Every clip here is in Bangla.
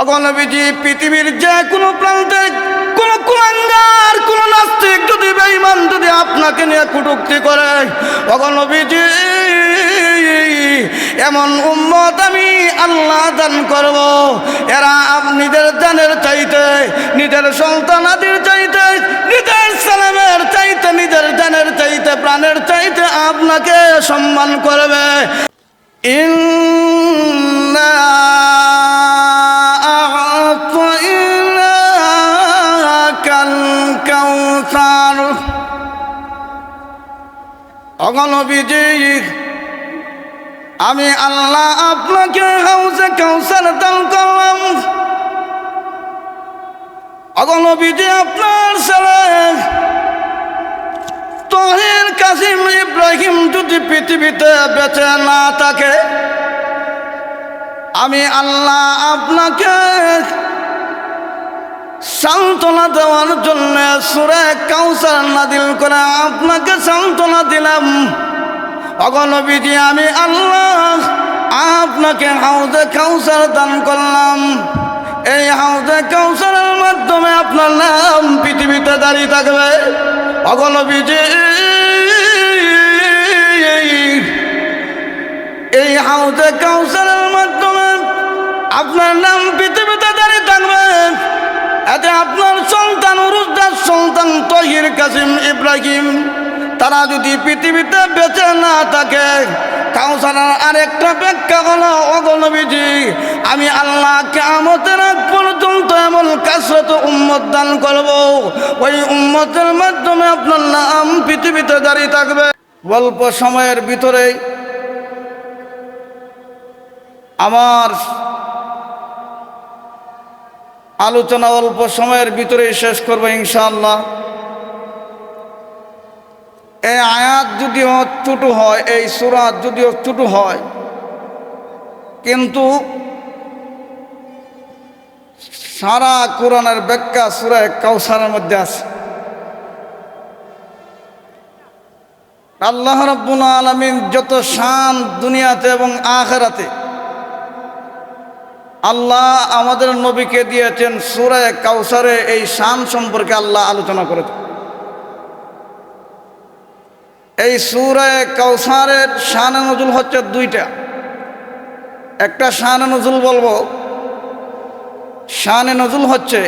অগণবিজি পৃথিবীর যে কোনো প্রান্তে, কোনো কুমাঙ্গার কোন নাস্তিক যদি বেঈমান যদি আপনাকে নিয়ে কুটুক্তি করে অগণবিজি এমন উম্মত আমি আল্লাহ দান করব। এরা নিজের দানের চাইতে, নিজের সন্তানাদির চাইতে, নিজের সালামের চাইতে, নিজের দানের চাইতে, প্রাণের চাইতে আপনাকে সম্মান করবে। ইন্না অগণবিজি আমি আল্লাহ আপনাকে হাউসে কাউসার দান করলাম। অগণবিজি আপনার ছেলে তহির কাসিম ইব্রাহিম যদি পৃথিবীতে বেঁচে না থাকে, আমি আল্লাহ আপনাকে সান্ত্বনা দেওয়ার জন্য সুরে কাউসার নাদিল করে আপনাকে সান্ত্বনা দিলাম। অগণবিধি আমি আল্লাহ, আপনাকে হাউদে কাউসার দান করলাম। এই হাউদে কাউসারের মাধ্যমে আপনার নাম পৃথিবীতে দাঁড়িয়ে থাকবে। অগণবিধি এই হাউদে কাউসারের মাধ্যমে আপনার নাম থাকবেন এতে আপনার সন্তান উরুদ্দার সন্তান তহির কাসিম ইব্রাহিম। তারা যদি পৃথিবীতে বেঁচে না থাকে, কাউসারের আরেকটা ব্যাখ্যা হলো অগণবিজি আমি আল্লাহ কেমতের আগ পর্যন্ত এমন কাসরত উম্মত দান করব। ওই উম্মতের মাধ্যমে আপনার নাম পৃথিবীতে দাঁড়িয়ে থাকবে। অল্প সময়ের ভিতরেই আমার আলোচনা অল্প সময়ের ভিতরেই শেষ করব ইনশাআল্লাহ। এই আয়াত যদিও ছোটো হয়, এই সুরাত যদিও ছোটো হয়, কিন্তু সারা কোরআনের ব্যাখ্যা সুরায় কাউসারের মধ্যে আছে। আল্লাহ রব্বুল আলমিন যত শান দুনিয়াতে এবং আখেরাতে আল্লাহ আমাদের নবীকে দিয়েছেন সুরায় কাউসারে এই শান সম্পর্কে আল্লাহ আলোচনা করেছেন। এই সুরায় কাউসারের শান নজুল হচ্ছে দুইটা। একটা শান নজুল বলব, শান নজুল হচ্ছে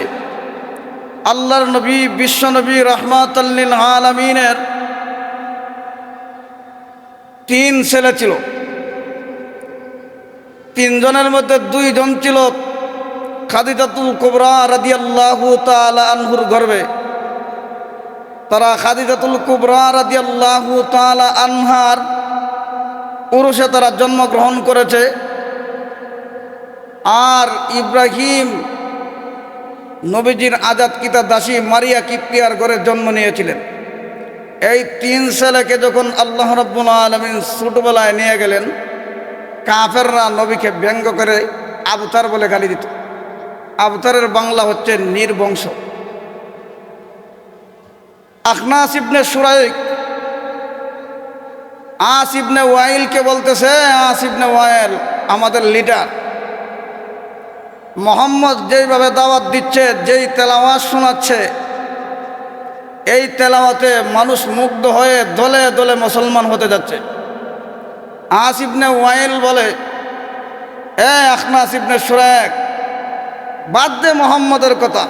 আল্লাহর নবী বিশ্বনবী রহমাতাল্লিল আলমিনের তিন ছেলে ছিল। তিনজনের মধ্যে দুইজন ছিল খাদিজাতুল কোবরা রাদিয়াল্লাহু তাআলা আনহুর গর্বে। তারা খাদিজাতুল কুবরা রাদিয়াল্লাহু তাআলা আনহার পুরুষে তারা জন্মগ্রহণ করেছে। আর ইব্রাহিম নবীজির আজাদ কিতা দাসী মারিয়া কিপ্তিয়ার ঘরে জন্ম নিয়েছিলেন। এই তিন ছেলেকে যখন আল্লাহ রব্বুল আলমিন ছোটবেলায় নিয়ে গেলেন কাফেররা নবীকে ব্যঙ্গ করে আবতার বলে গালি দিত। আবতারের বাংলা হচ্ছে নির্বংশ। আখনাস ইবনে সুরাইক, আস ইবনে ওয়াইলকে বলতেছে, আস ইবনে ওয়াইল আমাদের লিডার। মোহাম্মদ যেইভাবে দাওয়াত দিচ্ছে, যেই তেলাওয়াত শোনাচ্ছে, এই তেলাওয়াতে মানুষ মুগ্ধ হয়ে দলে দলে মুসলমান হতে যাচ্ছে। আসিবনে ওয়াইল বলে, এ আখনাস ইবনে সুরাক বাদ দে মোহাম্মদের কথা।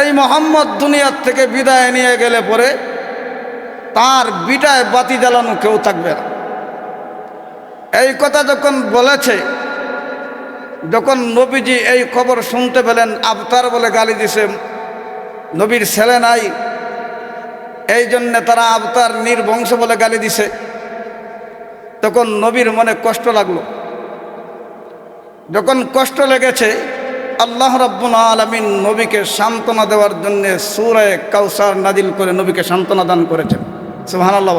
এই মোহাম্মদ দুনিয়ার থেকে বিদায় নিয়ে গেলে পরে তার বিটায় বাতি জ্বালানো কেউ থাকবে না। এই কথা যখন বলেছে, যখন নবীজি এই খবর শুনতে পেলেন, আবতার বলে গালি দিছে, নবীর ছেলে নাই, এই জন্যে তারা আবতার নির্বংশ বলে গালি দিছে। তখন নবীর মনে কষ্ট লাগল। যখন কষ্ট লেগেছে, আল্লাহ রব্বুল আলমিন নবীকে সান্ত্বনা দেওয়ার জন্য সুরে কাউসার নাদিল করে নবীকে সান্ত্বনা দান করেছেন। সুহান আল্লাহ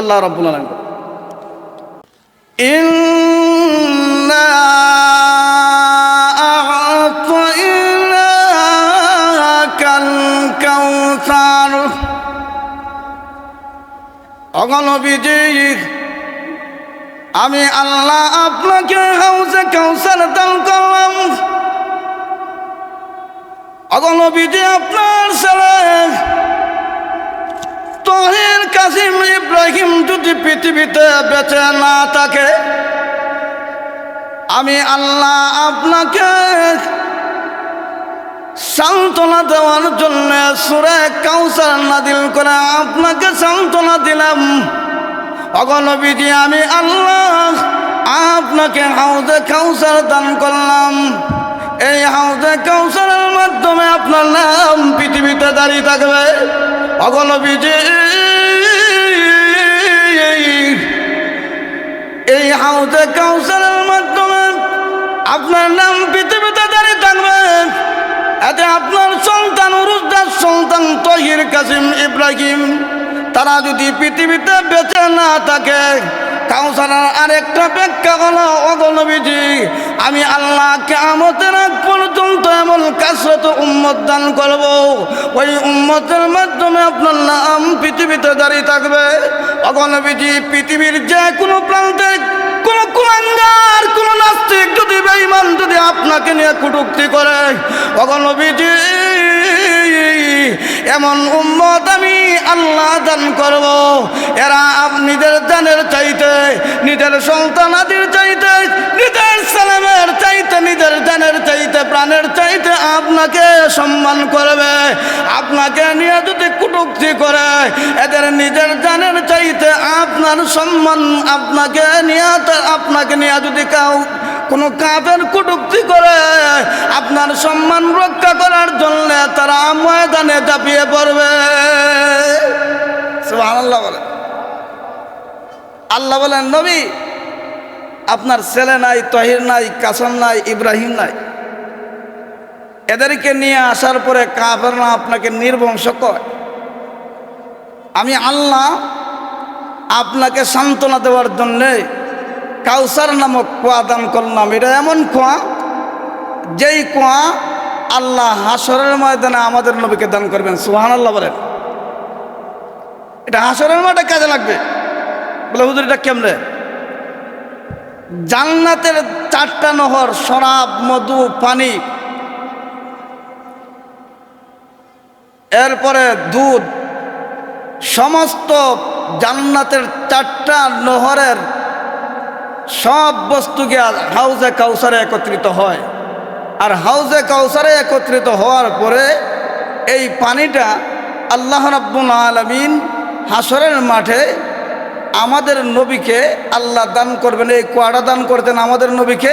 আল্লাহ রব্বুল আলম আমি আল্লাহ আপনাকে হাউসে কাউসার দান করলাম। আপনার ছেলে তহির কাসিম ইব্রাহিম যদি পৃথিবীতে বেঁচে না থাকে, আমি আল্লাহ আপনাকে সান্ত্বনা দেওয়ার জন্য সুরে কাউসার নাদিল করে আপনাকে সান্ত্বনা দিলাম। অগনবীজি আমি আল্লাহ, আপনাকে হাউজে কাউসার দান করলাম। এই হাউজে কাউসারের মাধ্যমে আপনার নাম পৃথিবীতে দাঁড়িয়ে থাকবে। অগনবীজি এই হাউজে কাউসারের মাধ্যমে আপনার নাম পৃথিবীতে দাঁড়িয়ে থাকবে। এতে আপনার সন্তান, উরুদ্দার সন্তান তহির কাসিম ইব্রাহিম। তারা যদি পৃথিবীতে বেঁচে না থাকে, কাউসারার আরেকটা ব্যাখ্যা হলো অগনবীজি আমি আল্লাহকে আমতের আগ পর্যন্ত এমন কাসরত উম্মত দান করব। ওই উম্মতের মাধ্যমে আপনার নাম পৃথিবীতে দাঁড়িয়ে থাকবে। অগনবীজি পৃথিবীর যে কোনো প্রান্তে কোন কুলাঙ্গার, কোন নাস্তিক যদি বেঈমান যদি আপনাকে নিয়ে কুটুক্তি করে অগনবীজি এমন উম্মত আমি আল্লাহ দান করব। এরা নিজের জানের চাইতে, নিজের সন্তানাদির চাইতে, নিজের সালামের চাইতে, নিজের জানের চাইতে, প্রাণের চাইতে আপনাকে সম্মান করবে। আপনাকে নিয়ে যদি কুটুক্তি করে, এদের নিজের জানের চাইতে আপনার সম্মান আপনাকে নিয়ে আপনাকে নিয়ে যদি কাউ কোনো কাপের কুটুক্তি করে, আপনার সম্মান রক্ষা করার জন্য তারা ময়দানে চাপিয়ে পড়বে। আল্লাহ বলেন। আল্লাহ বলেন, নবী, আপনার ছেলে নাই, তহির নাই, কাসম নাই, ইব্রাহিম নাই। এদেরকে নিয়ে আসার পরে কাফেররা আপনাকে নির্বংশ কয় আমি আল্লাহ আপনাকে সান্ত্বনা দেওয়ার জন্যে কাউসার নামক কুয়া দান করলাম। এটা এমন কুয়া, যেই কুয়া আল্লাহ হাসরের ময়দানে আমাদের নবীকে দান করবেন। সুহান আল্লাহ বলেন। এটা হাসরের মাঠে কাজে লাগবে। বলে, হুজুর, এটা কেমনে? জান্নাতের চারটা নহর, শরাব, মধু, পানি, এরপরে দুধ সমস্ত জান্নাতের চারটা নহরের সব বস্তুকে হাউজে কাউসারে একত্রিত হয়। আর হাউজে কাউসারে একত্রিত হওয়ার পরে এই পানিটা আল্লাহ রাব্বুল আলমিন হাসরের মাঠে আমাদের নবীকে আল্লাহ দান করবেন, এই কুয়াটা দান করতেন আমাদের নবীকে।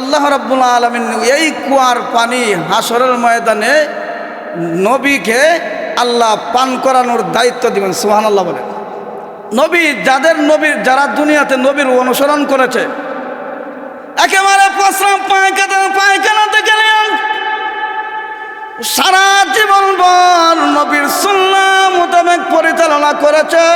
আল্লাহ রাব্বুল আলমিন এই কুয়ার পানি হাসরের ময়দানে নবীকে আল্লাহ পান করানোর দায়িত্ব দিবেন সুহান আল্লাহ বলেন। নবী যাদের নবীর, যারা দুনিয়াতে নবীর অনুসরণ করেছে, একেবারে সারা জীবন বল নবীর সুন্না মোতাবেক পরিচালনা করেছে।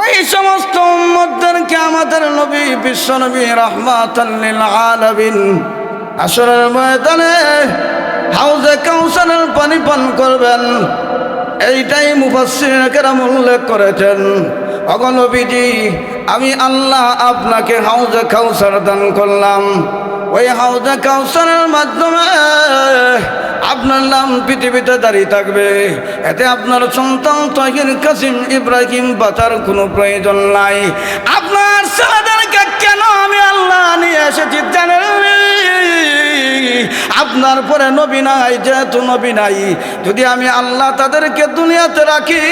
ওই সমস্ত উম্মতদেরকে আমাদের নবী, বিশ্ব নবী আলামিন আসরের ময়দানে হাউজে কাউসারের পানি পান করবেন। এইটাই মুফাসসিরকেরাম উল্লেখ করেছেন অগণবিজি আমি আল্লাহ আপনাকে হাউজে কাউসার দান করলাম। ওই হাউজে কাউসারের মাধ্যমে আপনার নাম পৃথিবীতে দাঁড়িয়ে থাকবে। এতে আপনার সন্তান তহির কাসিম ইব্রাহিম বাঁচার কোনো প্রয়োজন নাই। আপনার ছেলেদেরকে কেন আমি আল্লাহ নিয়ে এসেছি জানেন আপনার পরে নবী নাই, যেহেতু নবী নাই, যদি আমি আল্লাহ তাদেরকে দুনিয়াতে রাখি,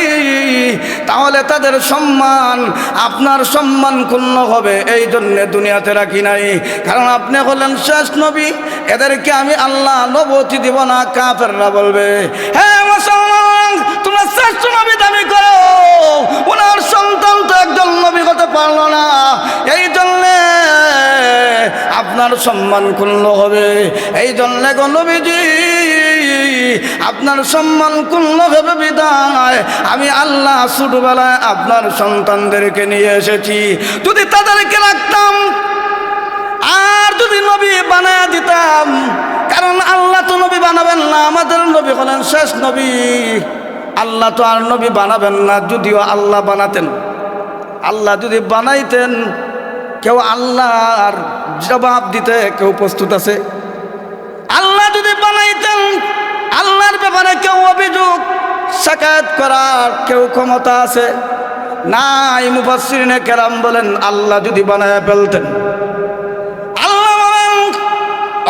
তাহলে তাদের সম্মান, আপনার সম্মান ক্ষুণ্ণ হবে, এই জন্যে দুনিয়াতে রাখি নাই। কারণ আপনি হলেন শেষ নবী, এদেরকে আমি আল্লাহ নবতি দিব না, কাফেররা বলবে হ্যাঁ মুসলমান, তোমরা শ্রেষ্ঠ নবী দাবি করো, ওনার সন্তান তো একজন নবী হতে পারল না। এই জন্যে আপনার সম্মান ক্ষুণ্ণ হবে। এই জন্যে নবীজি, আপনার সম্মান ক্ষুণ্ণ হবে বিদায়। আমি আল্লাহ ছোটবেলায় আপনার সন্তানদেরকে নিয়ে এসেছি। যদি তাদেরকে রাখতাম, আর যদি নবী বানায় দিতাম, কারণ আল্লাহ তো নবী বানাবেন না, আমাদের নবী হলেন শেষ নবী। আল্লাহ তো আর নবী বানাবেন না, যদিও আল্লাহ বানাতেন। আল্লাহ যদি বানাইতেন কেউ আল্লাহর জবাব দিতে কেউ প্রস্তুত আছে? আল্লাহ যদি বানাইতেন, আল্লাহর ব্যাপারে কেউ অভিযোগ শাকায়ত করার কেউ ক্ষমতা আছে? নাই, মুফাসসিরিনে কেরাম বলেন, আল্লাহ যদি বানায় ফেলতেন। আল্লাহ বলেন,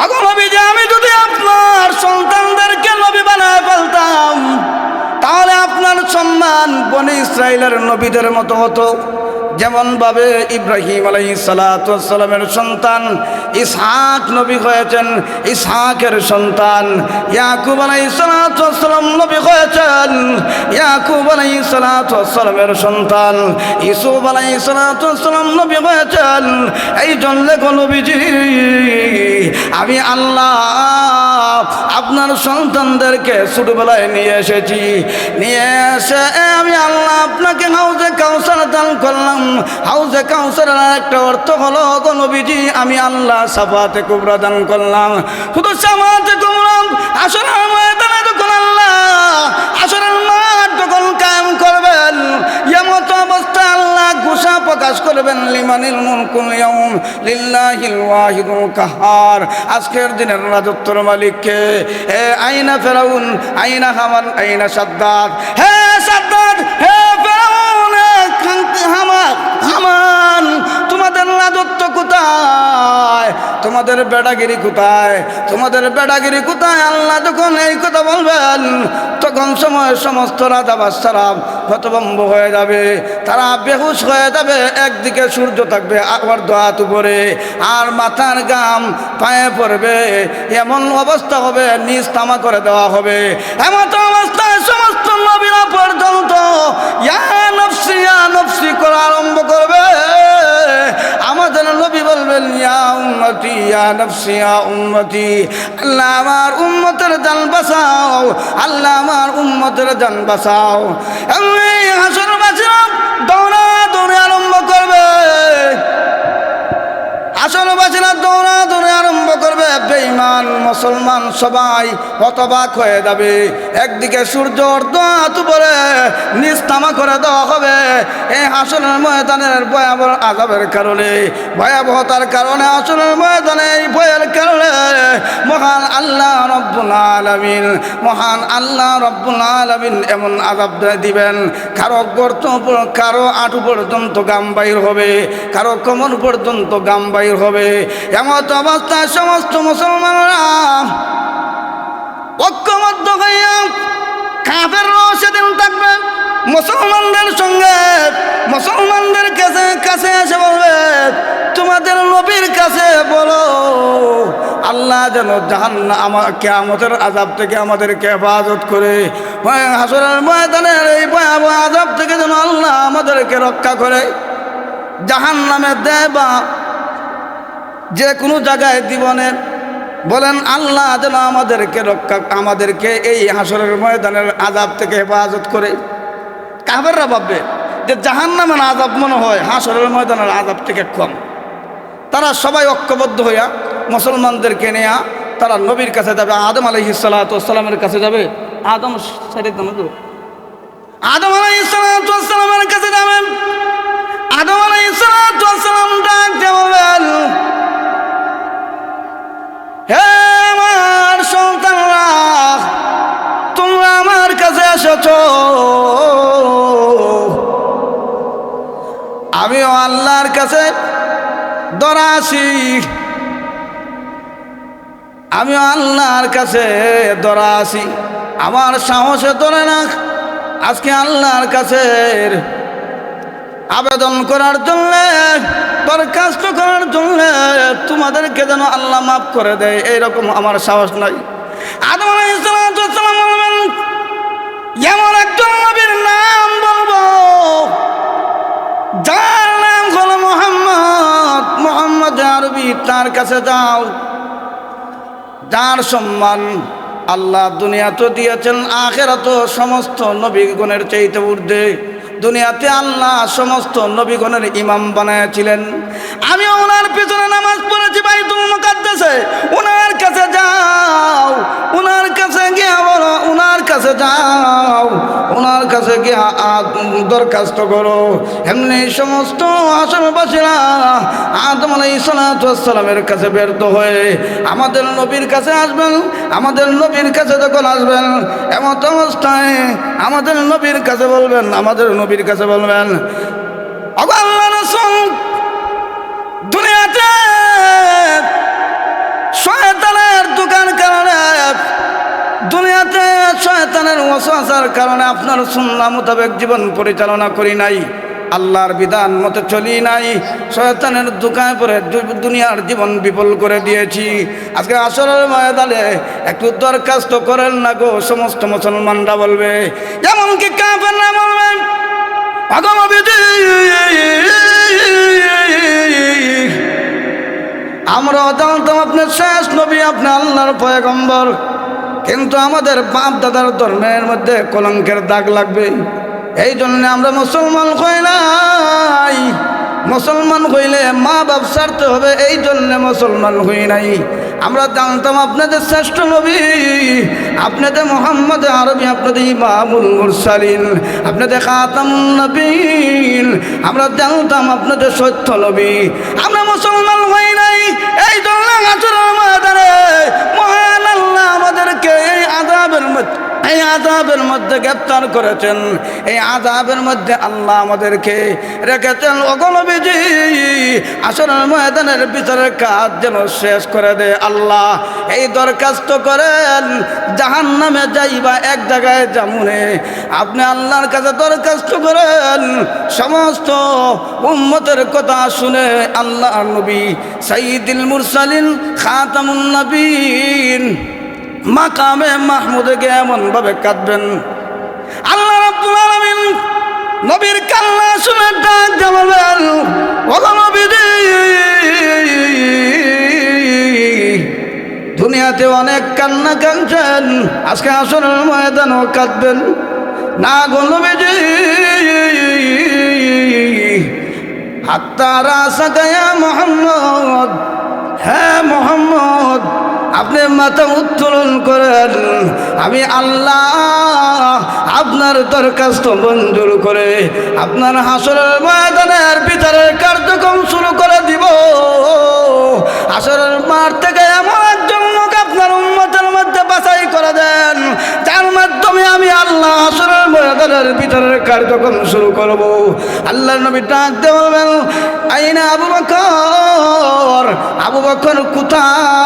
ওগো নবীজি, আমি যদি আপনার সন্তানদেরকে নবী বানায় ফেলতাম, তাহলে আপনার সম্মান বনি ইসরায়েলের নবীদের মতো হতো। যেমন ভাবে ইব্রাহিম আলাই সালাতামের সন্তান, ইসহাক নবী হয়েছেন, ইসহাকের সন্তান, ইয়াকুব আলাই সালাতাম নবী হয়েছেন, ইয়াকুব আলাই সালাতামের সন্তান ইসুফ আলাই সালাতাম নবী হয়েছেন। এই জন্য নবীজি, আমি আল্লাহ আপনার সন্তানদেরকে ছোটবেলায় নিয়ে এসেছি। নিয়ে এসে আমি আল্লাহ আপনাকে হাউজে কাউসার দান করলাম। হাউজে কাউসারের একটা অর্থ হলো গণবিজি আমি আল্লাহ সাফাতে কুবরা দান করলাম। শুধু সাফাতে কুবরা আসলে ময়দানে যখন আল্লাহ। আসলে করবেন লিমানিল মুলকুল ইয়াউম লিল্লাহিল ওয়াহিদুল কাহার। আজকের দিনের রাজত্বর মালিককে, এ আইনা ফেরাউন, আইনা হামান, আইনা সাদ্দাত হে কোথায়? তোমাদের বেড়াগিরি কোথায়? তোমাদের বেড়াগিরি কোথায়? আল্লাহ যখন এই কথা বলবেন, তখন সময় সমস্ত রাজা বাচ্চারা হতভম্ব হয়ে যাবে। তারা বেহুশ হয়ে যাবে। একদিকে সূর্য থাকবে আবার দোয়াত উপরে, আর মাথার গাম পায়ে পড়বে। এমন অবস্থা হবে, নিজ তামা করে দেওয়া হবে। এমন অবস্থায় সমস্ত নবীরা পর্যন্ত ইয়া বলবেন, ইয়া উম্মতি, ইয়া নফসি, ইয়া আল্লাহ আমার উম্মতের জান বাঁচাও, আল্লাহ আমার উম্মতের জান আমি হাসন বেঈমান মুসলমান সবাই হতবাক হয়ে যাবে। একদিকে সূর্য অর্ধাত উপরে নিস্তামা করে দেওয়া হবে। এই হাসনের ময়দানের ভয়াবহ আজাবের কারণে, ভয়াবহতার কারণে আসনের ময়দানে এই ভয়ের কারণে মহান আল্লাহ রব্বুল আলামিন, মহান আল্লাহ রব্বুল আলামিন এমন আজাব দিবেন, কারও গর্ত কারও আঁটু পর্যন্ত গাম বাইর হবে, কারও কোমর পর্যন্ত গাম বাইর হবে। এমত অবস্থায় সমস্ত মুসলমানরা ঐক্যবদ্ধ হইয়া কাফের সেদিন থাকবে। মুসলমানদের সঙ্গে মুসলমানদের কাছে কাছে এসে বলবে, তোমাদের নবীর কাছে বলো, আল্লাহ যেন জাহান আমার কেয়ামতের আজাব থেকে আমাদেরকে হেফাজত করে। হাসরের ময়দানের এই ভয়াবহ আজাব থেকে যেন আল্লাহ আমাদেরকে রক্ষা করে। জাহান নামে দেয় বা যে কোনো জায়গায় জীবনের বলেন, আল্লাহ যেন আমাদেরকে রক্ষা, আমাদেরকে এই হাসরের ময়দানের আজাব থেকে হেফাজত করে। কাবেররা ভাববে যে জাহান নামের আজাব মনে হয় হাসরের ময়দানের আজাব থেকে কম। তারা সবাই ঐক্যবদ্ধ হইয়া মুসলমানদেরকে নেয়া তারা নবীর কাছে যাবে, আদম আলহি সালাতামের কাছে যাবে। আদম আদম সালাতামের কাছে যাবেন। আদম আলহি সালাতাম ডাক হে আমার সন্তানরা, তোমরা আমার কাছে এসেছ। আমিও আল্লাহর কাছে দরাসি আমিও আল্লাহর কাছে দরাসি আমার সাহসে ধরে না আজকে আল্লাহর কাছে আবেদন করার জন্য, দরখাস্ত করার জন্য তোমাদেরকে যেন আল্লাহ মাফ করে দেয়, এইরকম আমার সাহস নাই। আদম আলাইসালাম বলবেন নাম বলব, যার নাম হলো মোহাম্মদ মোহাম্মদ আরবি, তার কাছে যাও। যার সম্মান আল্লাহ দুনিয়া তো দিয়েছেন আখেরা তো সমস্ত নবী গুণের চাইতে ঊর্ধ্বে। দুনিয়াতে আল্লাহ সমস্ত নবীগণের ইমাম বানাইছিলেন আমি ওনার পিছনে নামাজ পড়েছি ভাই তুমি মুকাদ্দেসে। ওনার কাছে যাও ওনার কাছে গিয়া বলো ওনার কাছে যাও ওনার কাছে গিয়া দরখাস্ত করো। এমনি সমস্ত আসামবাসীরা আদম আলাই সালাতামের কাছে ব্যর্থ হয়ে আমাদের নবীর কাছে আসবেন, আমাদের নবীর কাছে যখন আসবেন, এমত অবস্থায় আমাদের নবীর কাছে বলবেন, আমাদের নবীর কাছে বলবেন দোকান কারণে, দুনিয়াতে শয়তানের ওয়াসওয়াসার কারণে আপনার সুন্নাহ মোতাবেক জীবন পরিচালনা করি নাই। আল্লাহর বিধান মতো চলি নাই। শয়তানের দোকানে পরে দুনিয়ার জীবন বিফল করে দিয়েছি। আজকে আসরের ময়দানে একটু দরখাস্ত করেন না গো, সমস্ত মুসলমানরা বলবে যেমনকি কাফেররা বলবে ভগবান আমরা আপনার কিন্তু আমাদের দাদার মধ্যে কলঙ্কের দাগ লাগবে এই জন্য আমরা মুসলমান হয় নাই। মুসলমান হইলে মা বাপ ছাড়তে হবে, এই জন্য মুসলমান হই নাই। আমরা জানতাম আপনাদের শ্রেষ্ঠ নবী, আপনাদের মোহাম্মদ আরবি, আপনাদের ইমামুল মুরসালিন, আপনাদের খাতামুন নবীন আমরা জানতাম আপনাদের সত্য নবী। আমরা মুসলমান হই নাই, এই জন্য আচরণ ময়দানে মহান আল্লাহ আমাদেরকে এই আদাবের মধ্যে এই আজাবের মধ্যে গ্রেপ্তার করেছেন। এই আজাবের মধ্যে আল্লাহ আমাদেরকে রেখেছেন অগলবিজি আসরের ময়দানের বিচারের কাজ যেন শেষ করে দে আল্লাহ। এই দরখাস্ত করেন জাহান নামে যাইবা এক জায়গায় জামুনে আপনি আল্লাহর কাছে দরখাস্ত করেন, সমস্ত উম্মতের কথা শুনে আল্লাহ নবী সাইদুল মুরসালিন, খাতামুন নবীন মাকামে মাহমুদে গে এমন ভাবে কাঁদবেন। আল্লাহ রাব্বুল নবীর কান্না শুনে ডাক জানাবেন দুনিয়াতে অনেক কান্না কাঁদছেন, আজকে আসরের ময়দানও কাঁদবেন। না গো নবীজি, হাত্তারা সাকায়া মোহাম্মদ হ্যাঁ মোহাম্মদ আপনি মাথা উত্তোলন করেন। আমি আল্লাহ আপনার দরখাস্ত মঞ্জুর করে আপনার হাসরের ময়দানের বিচারের কার্যক্রম শুরু করে দিব। হাসরের মাঠ থেকে এমন একজন লোক আপনার উন্মতের মধ্যে বাছাই করে দেন। যার মাধ্যমে আমি আল্লাহ হাসরের ময়দানের বিচারের কার্যক্রম শুরু করব। আল্লাহ নবী ডাক দেবেন আইনা আবু বকর আবু বকর কোথায়?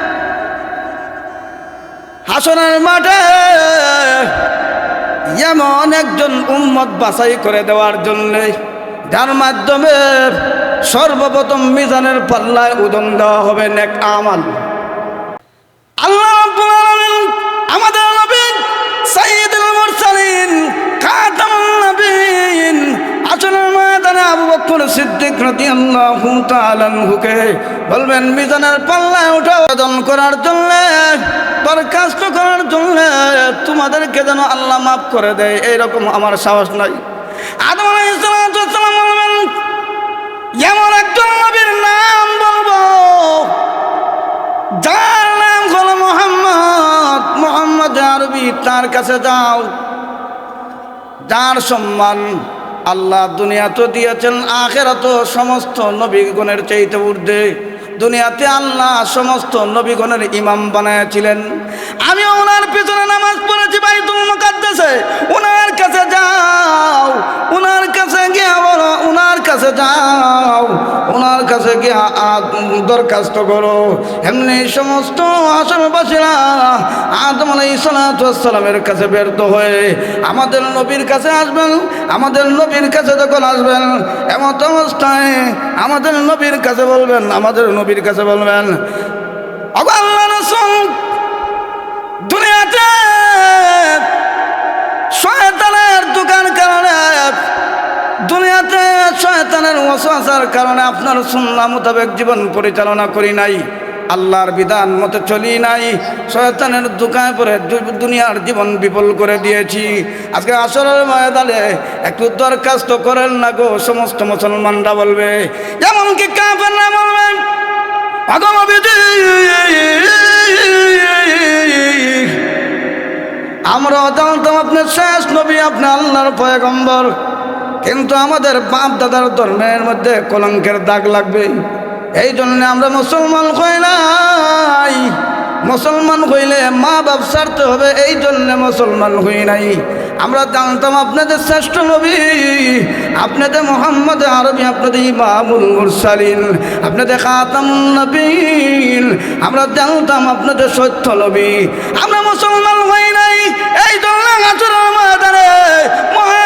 হাসনের মাঠে এমন একজন উম্মত বাছাই করে দেওয়ার জন্য যার মাধ্যমে সর্বপ্রথম মিজানের পাল্লায় উদম দেওয়া হবে নেক আমাল। আল্লাহ আমাদের নবী সাইয়্যিদুল মুরসালিন বকর সিদ্দিক বলবেন, মিজানের পাল্লায় উঠে। করার জন্য, দরখাস্ত করার জন্য তোমাদেরকে যেন আল্লাহ মাফ করে দেয়, এইরকম আমার সাহস নাই। নাম বলব, যার নাম মোহাম্মদ মোহাম্মদ আরবি, তার কাছে যাও। যার সম্মান আল্লাহ দুনিয়া তো দিয়েছেন আখেরা তো সমস্ত নবীগণের চাইতে ঊর্ধ্বে। দুনিয়াতে আল্লাহ সমস্ত নবীগণের ইমাম বানাইছিলেন আমি ওনার পিছনে নামাজ পড়েছি ভাই তুমি মুকাদ্দেসে। ওনার কাছে যাও, ওনার কাছে গিয়ে বলো, ওনার কাছে যাও, ওনার কাছে গিয়ে দরখাস্ত করো। এমনি সমস্ত আসামবাসীরা আদম আলাই সালামের কাছে ব্যর্থ হয়ে আমাদের নবীর কাছে আসবেন, আমাদের নবীর কাছে যখন আসবেন, এমত অবস্থায় আমাদের নবীর কাছে বলবেন, আমাদের নবীর কাছে বলবেন অগো ওয়াসওয়াসার কারণে আপনার সুন্নাহ মোতাবেক জীবন পরিচালনা করি নাই, আল্লাহর বিধান মতো চলি নাই, শয়তানের দোকানে পরে দুনিয়ার জীবন বিফল করে দিয়েছি। আজকে আসরের ময়দানে একটু দরখাস্ত করেন না গো, সমস্ত মুসলমানরা বলবে, এমনকি না বলবেন আমরা জানতাম আপনার শেষ নবী, আপনি আল্লাহর পয়গম্বর। কিন্তু আমাদের বাপ দাদার ধর্মের মধ্যে কলঙ্কের দাগ লাগবে। এই জন্য আমরা মুসলমান হই নাই। মুসলমান হইলে মা বাপ ছাড়তে হবে, এই জন্য মুসলমান হই নাই। আমরা জানতাম আপনাদের শ্রেষ্ঠ নবী, আপনাদের মোহাম্মদ আরবি, আপনাদের ইমামুল মুরসালিন, আপনাদের খাতামুন নবীন। আমরা জানতাম আপনাদের সত্য নবী। আমরা মুসলমান হই নাই, এই জন্য আচরণ মহান আল্লাহ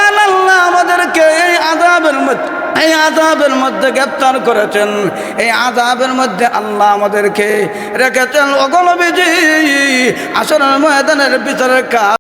আমাদেরকে এই আদাবের মধ্যে, এই আদাবের মধ্যে গ্রেপ্তার করেছেন। এই আদাবের মধ্যে আল্লাহ আমাদেরকে রেখেছেন। অগলবিজি আসরের ময়দানের বিচারের কাজ